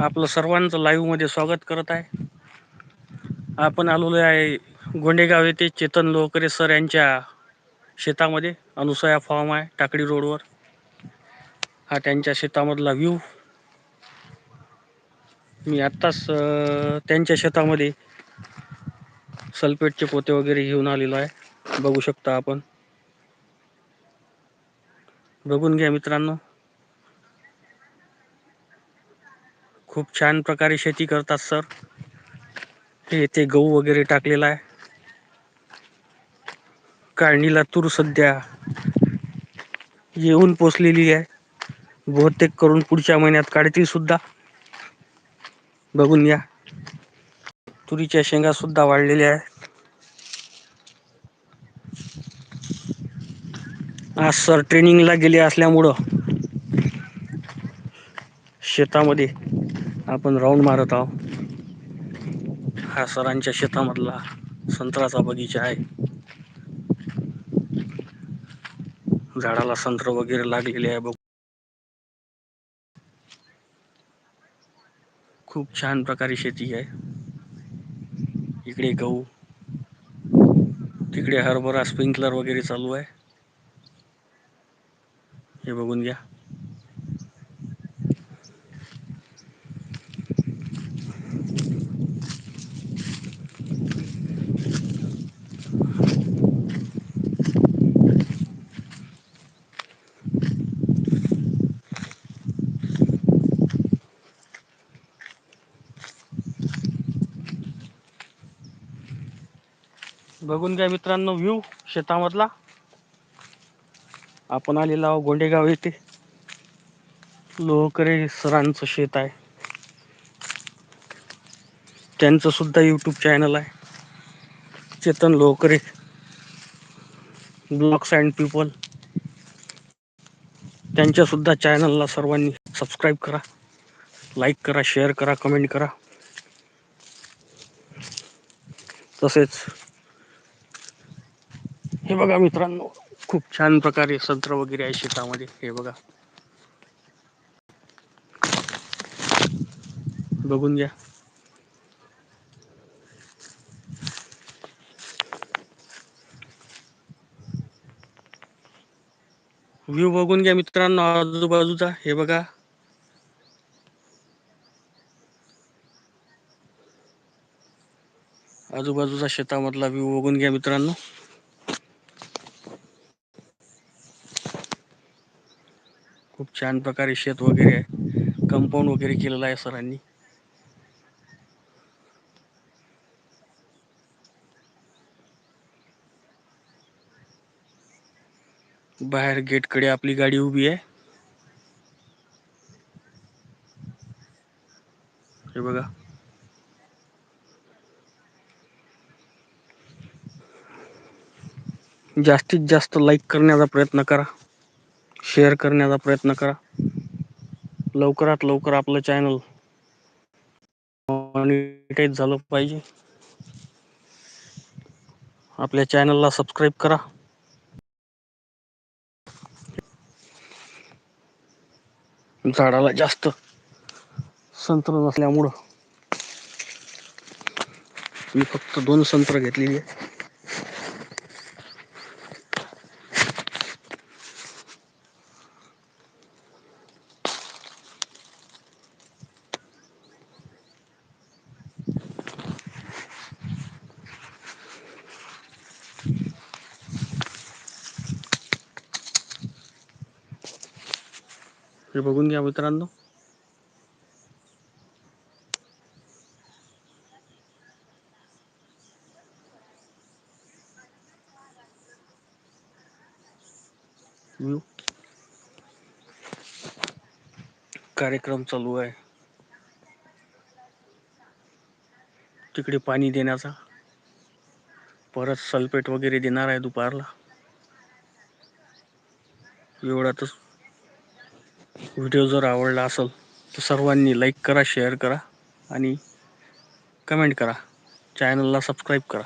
आपलं सर्वांचं लाईव्हमध्ये स्वागत करत आहे. आपण आलेलो आहे गोंडेगाव येथे चेतन लोहकरे सर यांच्या शेतामध्ये. अनुसया फॉर्म आहे टाकडी रोडवर हा त्यांच्या शेतामधला व्ह्यू मी आत्ताच त्यांच्या शेतामध्ये सल्फेटचे पोते वगैरे घेऊन आलेलो आहे. बघू शकता आपण. बघून घ्या मित्रांनो. खूप छान प्रकारे शेती करतात सर. हे येथे गहू वगैरे टाकलेला आहे. काढणीला तूर सध्या येऊन पोचलेली आहे. बहुतेक करून पुढच्या महिन्यात काढतील सुद्धा. बघून घ्या तुरीच्या शेंगा सुद्धा वाढलेल्या आहेत. आज सर ट्रेनिंगला गेले असल्यामुळं शेतामध्ये आपण राऊंड मारत आहोत. हा सरांच्या शेतामधला संत्र्याचा बगीचा आहे. झाडाला संत्र वगैरे लागलेले आहे बघ. खूप छान प्रकारे शेती आहे. इकडे गहू तिकडे हरभरा स्प्रिंकलर वगैरे चालू आहे. हे बघून घ्या. बघून घ्या मित्रांनो व्ह्यू शेतामधला. आपण आलेलो आहोत गोंडेगाव येथे. लोहकरे सरांचं शेत आहे. त्यांचं सुद्धा यूट्यूब चॅनल आहे. Chetan Lohkare blogs and people त्यांच्या सुद्धा चॅनलला सर्वांनी सबस्क्राईब करा. लाईक करा शेअर करा कमेंट करा. तसेच हे बघा मित्रांनो खूप छान प्रकारे संत्र वगैरे आहे शेतामध्ये. हे बघा. बघून घ्या. व्ह्यू बघून घ्या मित्रांनो आजूबाजूचा. हे बघा. आजूबाजूचा शेतामधला व्ह्यू बघून घ्या मित्रांनो. खूप छान प्रकारे शेत वगैरे आहे कंपाऊंड वगैरे केलेलं आहे सरांनी. बाहेर गेटकडे आपली गाडी उभी आहे. हे बघा. जास्तीत जास्त लाईक करण्याचा प्रयत्न करा. शेअर करण्याचा प्रयत्न करा. लवकरात लवकर आपलं चॅनल मॉनिटाईज झालं पाहिजे. आपल्या चॅनलला सबस्क्राईब करा. झाडाला जास्त संत्र नसल्यामुळं मी फक्त दोन संत्र घेतलेली आहे हे बघून घ्या मित्रांनो. कार्यक्रम चालू आहे. तिकडे पाणी देण्याचा. परत सल्फेट वगैरे देणार आहे दुपारला. एवढ्यातच व्हिडिओ जर आवडला असेल तर सर्वांनी लाईक करा शेअर करा आणि कमेंट करा. चॅनलला सबस्क्राईब करा.